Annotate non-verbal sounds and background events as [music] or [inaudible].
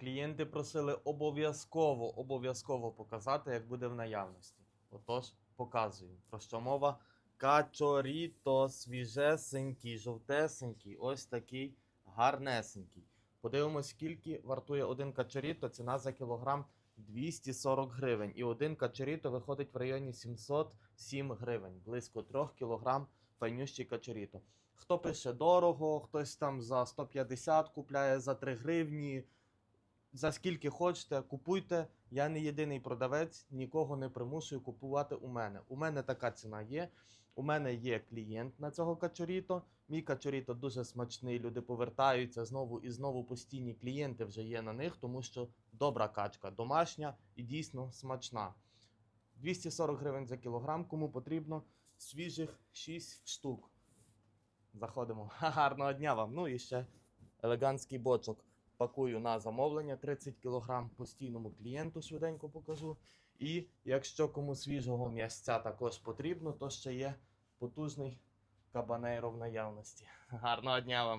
Клієнти просили обов'язково, обов'язково показати, як буде в наявності. Отож, показую. Про що мова? Качоріто, свіжесенький, жовтесенький, ось такий гарнесенький. Подивимось, скільки вартує один качоріто. Ціна за кілограм 240 гривень. І один качоріто виходить в районі 707 гривень, близько 3 кілограм файнющий качоріто. Хто пише дорого, хтось там за 150 купляє за 3 гривні. За скільки хочете, купуйте. Я не єдиний продавець, нікого не примушую купувати у мене. У мене така ціна є. У мене є клієнт на цього качоріто. Мій качоріто дуже смачний. Люди повертаються знову і знову постійні клієнти вже є на них, тому що добра качка, домашня і дійсно смачна. 240 гривень за кілограм. Кому потрібно свіжих 6 штук. Заходимо. [laughs] Гарного дня вам. Ну і ще елегантський бочок. Пакую на замовлення 30 кг постійному клієнту, швиденько покажу. І якщо кому свіжого м'ясця також потрібно, то ще є потужний кабанейро в наявності. Гарного дня вам!